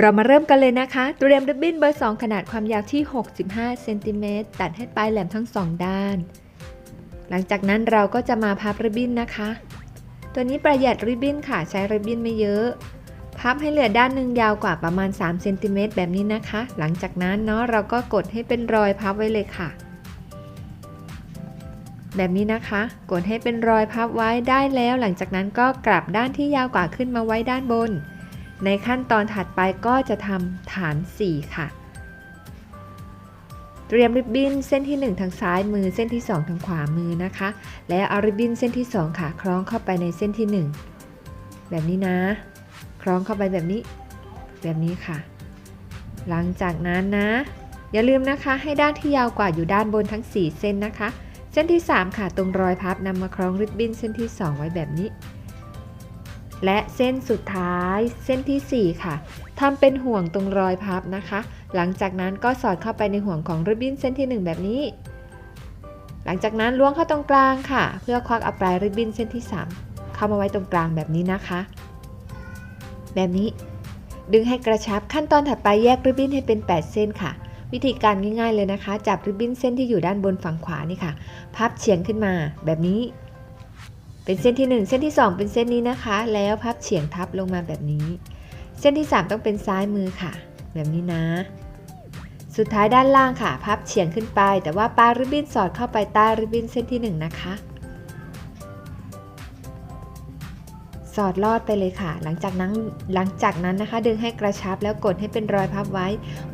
เรามาเริ่มกันเลยนะคะ เตรียมริบบิ้นเบอร์ 2 ขนาดความยาวที่ 65 เซนติเมตรตัดให้ปลายแหลมทั้งสองด้าน หลังจากนั้นเราก็จะมาพับริบบิ้นนะคะ ตัวนี้ประหยัดริบบิ้นค่ะ ใช้ริบบิ้นไม่เยอะ พับให้เหลือด้านหนึ่งยาวกว่าประมาณ3เซนติเมตรแบบนี้นะคะ หลังจากนั้นเนาะเราก็กดให้เป็นรอยพับไว้เลยค่ะ แบบนี้นะคะ กดให้เป็นรอยพับไว้ได้แล้ว หลังจากนั้นก็กลับด้านที่ยาวกว่าขึ้นมาไว้ด้านบน ในขั้นตอนถัดไปก็จะทำฐาน 4 ค่ะ เตรียมริบบิ้นเส้นที่ 1 ทางซ้ายมือ เส้นที่ 2 ทางขวามือนะคะ และเอาริบบิ้นเส้นที่ 2 ค่ะคล้องเข้าไปในเส้นที่ 1 แบบนี้นะ คล้องเข้าไปแบบนี้ แบบนี้ค่ะ หลังจากนั้นนะ อย่าลืมนะคะให้ด้านที่ยาวกว่าอยู่ด้านบนทั้ง 4 เส้นนะคะ เส้นที่ 3 ค่ะ ตรงรอยพับนำมาคล้องริบบิ้นเส้นที่ 2 ไว้แบบนี้ และเส้นสุดท้ายเส้นที่ 4 ค่ะทำเป็นห่วงตรงรอยพับนะคะ หลังจากนั้นก็สอดเข้าไปในห่วงของริบบิ้นเส้นที่ 1 แบบนี้ หลังจากนั้นล้วงเข้าตรงกลางค่ะ เพื่อควักเอาปลายริบบิ้นเส้นที่ 3 เข้ามาไว้ตรงกลางแบบนี้นะคะ แบบนี้ดึงให้กระชับขั้นตอนถัดไปแยกริบบิ้นให้เป็น 8 เส้นค่ะ วิธีการง่ายๆเลยนะคะ จับริบบิ้นเส้นที่อยู่ด้านบนฝั่งขวานี่ค่ะ พับเฉียงขึ้นมาแบบนี้ เป็นเส้นที่ 1 เส้นที่ 2 เป็นเส้นนี้นะคะ แล้วพับเฉียงทับลงมาแบบนี้ เส้นที่ 3 ต้องเป็นซ้ายมือค่ะ แบบนี้นะ สุดท้ายด้านล่างค่ะ พับเฉียงขึ้นไป แต่ว่าปลายริบบิ้นสอดเข้าไปใต้ริบบิ้นเส้นที่ 1 นะคะ สอดลอดไปเลยค่ะ หลังจากนั้นหลังจากนั้นนะคะ ดึงให้กระชับแล้วกดให้เป็นรอยพับไว้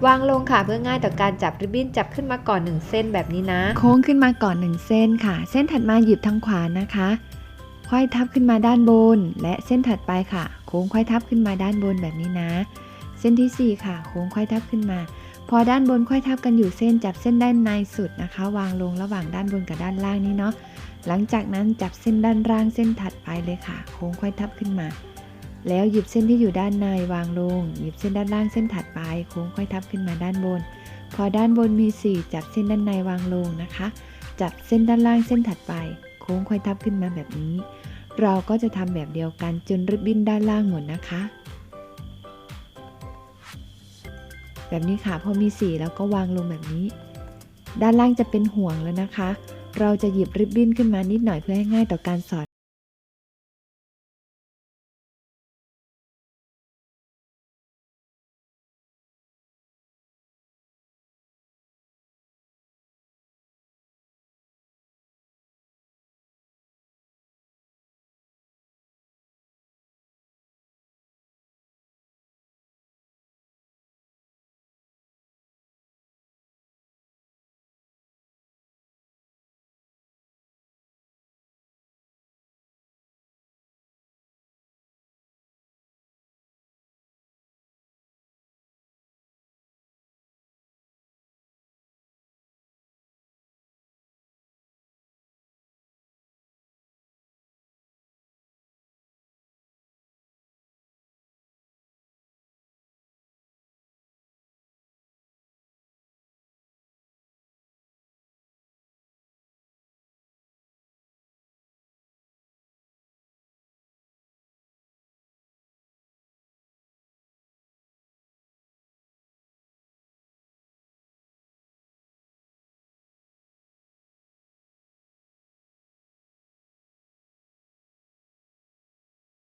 วางลงค่ะเพื่อง่ายต่อการจับริบบิ้นจับขึ้นมาก่อน 1 เส้นแบบนี้นะ โค้งขึ้นมาก่อน 1 เส้นค่ะ เส้นถัดมาหยิบทางขวานะคะ ค่อยทับขึ้นมาด้านบน และเส้นถัดไปค่ะ โค้งค่อยทับขึ้นมาด้านบนแบบนี้นะ เส้นที่ 4 ค่ะ โค้งค่อยทับขึ้นมา พอด้านบนค่อยทับกันอยู่เส้นจับเส้นด้านในสุดนะคะ วางลงระหว่างด้านบนกับด้านล่างนี้เนาะหลังจากนั้นจับเส้นด้านล่างเส้นถัดไปเลยค่ะ โค้งค่อยทับขึ้นมา แล้วหยิบเส้นที่อยู่ด้านในวางลง หยิบเส้นด้านล่างเส้นถัดไป โค้งค่อยทับขึ้นมาด้านบน พอด้านบนมี 4 จับเส้นด้านในวางลงนะคะ จับเส้นด้านล่างเส้นถัดไป โค้งค่อยทับขึ้นมาแบบนี้ เราก็จะทำแบบเดียวกันจนริบบิ้นด้านล่างหมดนะคะ แบบนี้ค่ะพอมีสีแล้วก็วางลงแบบนี้ ด้านล่างจะเป็นห่วงแล้วนะคะ เราจะหยิบริบบิ้นขึ้นมานิดหน่อยเพื่อให้ง่ายต่อการสอด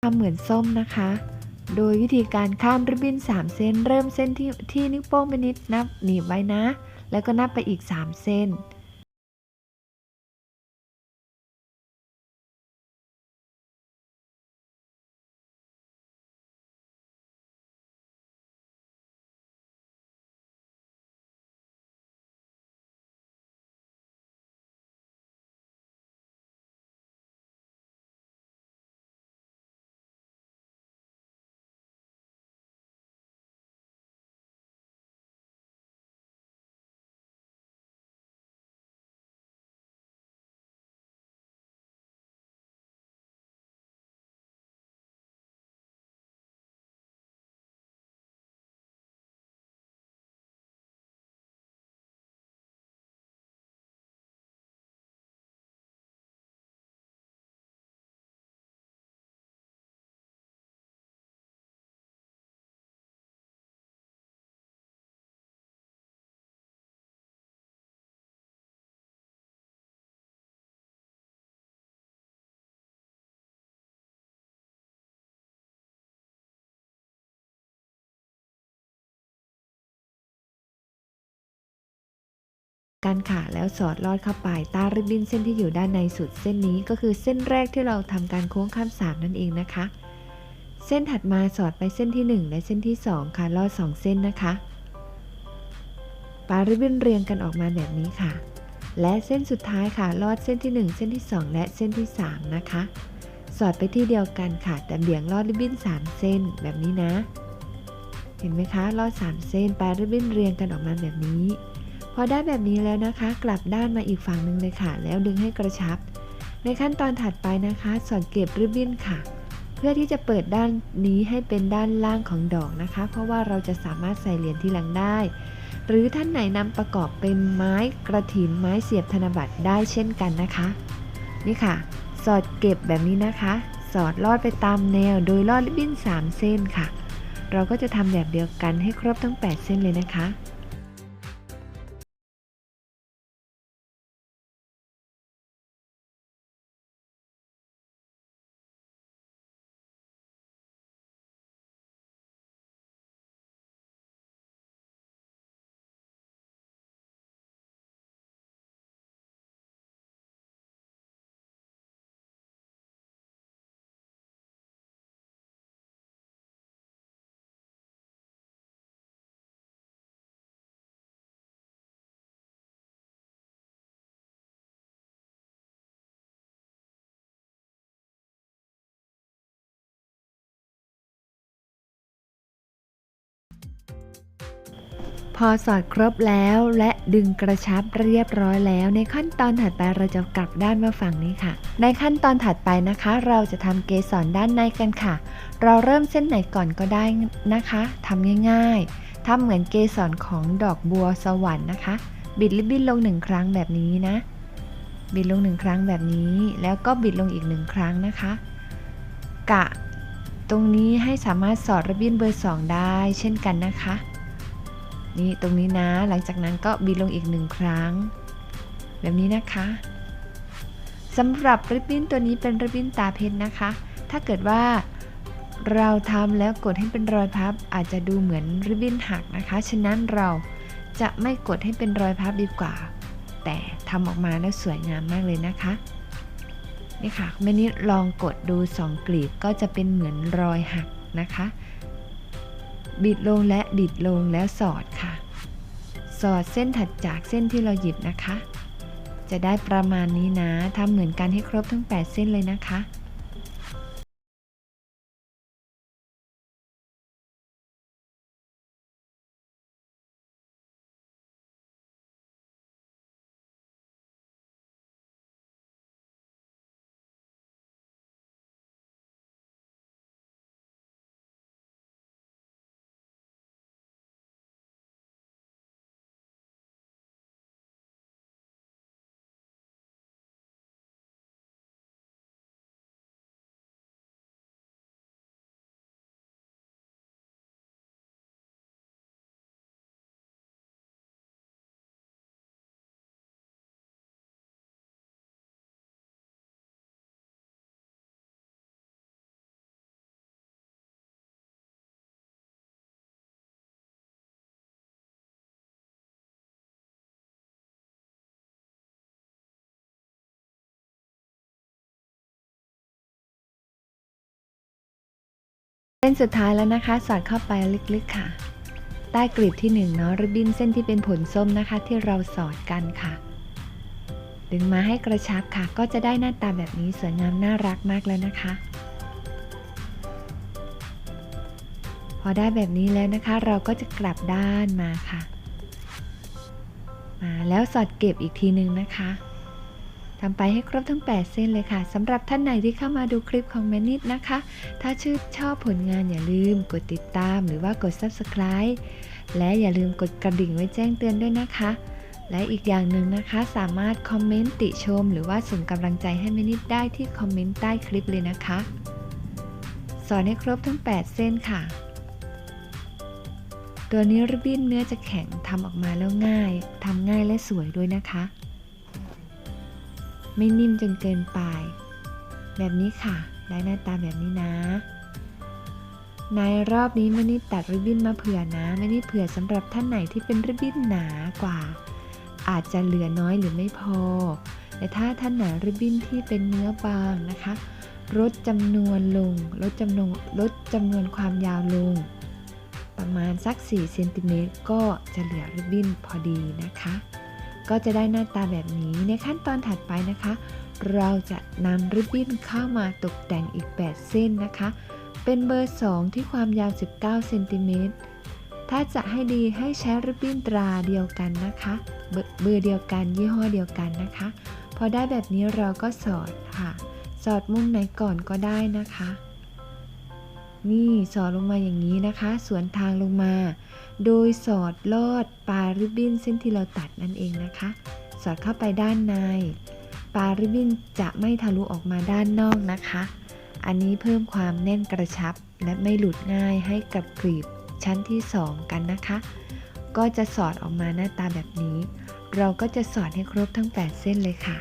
ทำเหมือนส้มนะคะ โดยวิธีการข้ามริบบิ้น 3 เส้น เริ่มเส้นที่ที่นิ้วโป้งเปนิดนับหนีบไว้นะ แล้วก็นับไปอีก 3 เส้น กันค่ะ แล้วสอดลอดเข้าไปตาริบบิ้นเส้นที่อยู่ด้านในสุดเส้นนี้ก็คือเส้นแรกที่เราทำการโค้งข้ามสามนั่นเองนะคะ เส้นถัดมาสอดไปเส้นที่ 1 และเส้นที่ 2 ค่ะลอด 2 เส้นนะคะปาริบบิ้นเรียงกันออกมาแบบนี้ค่ะ และเส้นสุดท้ายค่ะลอดเส้นที่ 1 เส้นที่ 2 และเส้นที่ 3 นะคะ สอดไปที่เดียวกันค่ะ แต่เบี่ยงลอดริบบิ้น 3 เส้นแบบนี้นะ เห็นไหมคะลอด 3 เส้นปลายริบบิ้นเรียงกันออกมาแบบนี้ พอได้แบบนี้แล้วนะคะ กลับด้านมาอีกฝั่งหนึ่งเลยค่ะ แล้วดึงให้กระชับ ในขั้นตอนถัดไปนะคะ สอดเก็บริบบิ้นค่ะ เพื่อที่จะเปิดด้านนี้ให้เป็นด้านล่างของดอกนะคะ เพราะว่าเราจะสามารถใส่เหรียญที่หลังได้ หรือท่านไหนนำประกอบเป็นไม้กระถินไม้เสียบธนบัตรได้เช่นกันนะคะ นี่ค่ะ สอดเก็บแบบนี้นะคะ สอดลอดไปตามแนว โดยลอดริบบิ้น 3 เส้นค่ะ เราก็จะทำแบบเดียวกันให้ครบทั้ง 8 เส้นเลยนะคะ พอสอดครบแล้วและดึงกระชับเรียบร้อยแล้ว ในขั้นตอนถัดไปเราจะกลับด้านมาฝั่งนี้ค่ะ ในขั้นตอนถัดไปนะคะ เราจะทำเกสรด้านในกันค่ะ เราเริ่มเส้นไหนก่อนก็ได้นะคะทำง่ายๆทำเหมือนเกสรของดอกบัวสวรรค์นะคะ บิดลิบบิ้นลงหนึ่งครั้งแบบนี้นะ บิดลงหนึ่งครั้งแบบนี้ แล้วก็บิดลงอีกหนึ่งครั้งนะคะ กะ ตรงนี้ให้สามารถสอดริบบิ้นเบอร์ 2 ได้ เช่นกันนะคะ นี่ตรงนี้นะ หลังจากนั้นก็บีบลงอีกหนึ่งครั้ง แบบนี้นะคะสำหรับริบบิ้นตัวนี้เป็นริบบิ้นตาเพชรนะคะ ถ้าเกิดว่าเราทำแล้วกดให้เป็นรอยพับ อาจจะดูเหมือนริบบิ้นหักนะคะ ฉะนั้นเราจะไม่กดให้เป็นรอยพับดีกว่า แต่ทำออกมาแล้วสวยงามมากเลยนะคะนี่ค่ะแม่นิดลองกดดูสองกลีบก็จะเป็นเหมือนรอยหักนะคะ บิดลงและบิดลงแล้วสอดค่ะ สอดเส้นถัดจากเส้นที่เราหยิบนะคะ จะได้ประมาณนี้นะทำเหมือนกันให้ครบทั้ง 8 เส้นเลยนะคะ เส้นสุดท้ายแล้วนะคะ สอดเข้าไปลึกๆค่ะ ใต้กลีบที่1เนาะริบบิ้นเส้นที่เป็นผลส้มนะคะ ที่เราสอดกันค่ะ ดึงมาให้กระชับค่ะ ก็จะได้หน้าตาแบบนี้สวยงามน่ารักมากแล้วนะคะ พอได้แบบนี้แล้วนะคะ เราก็จะกลับด้านมาค่ะมาแล้วสอดเก็บอีกทีนึงนะคะ ทำไปให้ครบทั้ง 8 เส้นเลยค่ะสำหรับท่านไหนที่เข้ามาดูคลิปของแมนนิดนะคะ ถ้าชื่นชอบผลงานอย่าลืมกดติดตามหรือว่ากด subscribe และอย่าลืมกดกระดิ่งไว้แจ้งเตือนด้วยนะคะ และอีกอย่างหนึ่งนะคะ สามารถคอมเมนต์ติชม หรือว่าส่งกำลังใจให้แมนิดได้ที่คอมเมนต์ใต้คลิปเลยนะคะ สอนให้ครบทั้ง 8 เส้นค่ะ ตัวนี้ริบบิ้นเนื้อจะแข็งทำออกมาแล้วง่ายทำง่ายและสวยด้วยนะคะ ไม่นิ่มจนเกินไป แบบนี้ค่ะ ได้หน้าตาแบบนี้นะ ในรอบนี้ไม่ได้ตัดริบบิ้นมาเผื่อนะไม่ได้เผื่อสำหรับท่านไหนที่เป็นริบบิ้นหนากว่า อาจจะเหลือน้อยหรือไม่พอ แต่ถ้าท่านหนาริบบิ้นที่เป็นเนื้อบางนะคะลดจำนวนลงลดจำนวนลดจำนวนความยาวลง ประมาณสัก 4 เซนติเมตรก็จะเหลือริบบิ้นพอดีนะคะ ก็จะได้หน้าตาแบบนี้ในขั้นตอนถัดไปนะคะ เราจะนำริบบิ้นเข้ามาตกแต่งอีก 8 เส้นนะคะ เป็นเบอร์ 2 ที่ความยาว 19เซนติเมตรถ้าจะให้ดีให้ใช้ริบบิ้นตราเดียวกันนะคะเบอร์เดียวกันยี่ห้อเดียวกันนะคะ พอได้แบบนี้เราก็สอดค่ะ สอดมุมไหนก่อนก็ได้นะคะ นี่สอดลงมาอย่างนี้นะคะ สวนทางลงมา โดยสอดลอดปลาริบบิ้นเส้นที่เราตัดนั่นเองนะคะ สอดเข้าไปด้านในปลาริบบิ้นจะไม่ทะลุออกมาด้านนอกนะคะ อันนี้เพิ่มความแน่นกระชับและไม่หลุดง่ายให้กับกรีบชั้นที่ 2 กันนะคะ ก็จะสอดออกมาหน้าตาแบบนี้ เราก็จะสอดให้ครบทั้ง 8 เส้นเลยค่ะ